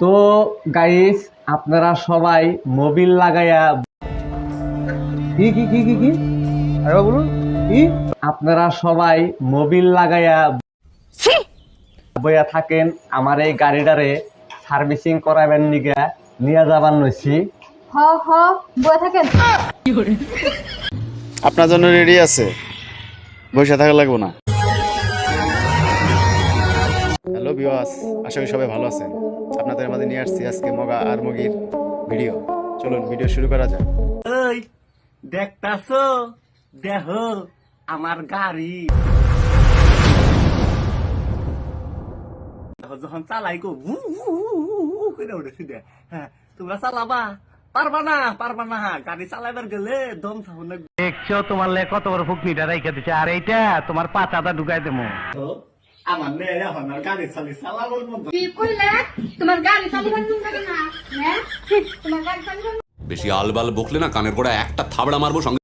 তো গাইস আপনারা সবাই মোবিল লাগাইয়া কি কি কি কি কি? আরে বলুন। কি? আপনারা সবাই মোবিল লাগাইয়া বইয়া থাকেন আমার এই গাড়িটারে সার্ভিসিং করাবেন নিগা নিয়ে যাবার নইছি। হ হ বয়ে থাকেন। আপনার জন্য রেডি আছে। বসে থাকা লাগবো না। হ্যালো বিওয়াস আশা করি সবাই ভালো আছেন। আপনাদের মাঝে নিয়ে আসছি আজকে মগা আর মগির ভিডিও। চলুন ভিডিও শুরু করা যাক। ওই দেখতাছো? দেহ আমার গাড়ি। দেখো, যখন চালাই গো করে উঠেছি দে। হ্যাঁ তোমরা চালাবা। পারবা না পারবা না। গাড়ি চালাইবার গেলে দম থাকুন দেখছ তোমার লে কত বড় ফুকনিটা রেখে দিচ্ছে আর এইটা তোমার পাতাটা ঢুকাই দেবো। আমার মেয়ে এখন আর গাড়ি চালি চালাবার মতো কি কইলে তোমার গাড়ি থাকে না। হ্যাঁ? তোমার গাড়ি বেশি আলবাল বকলে না কানের গোড়া একটা থাবড়া মারবো সঙ্গে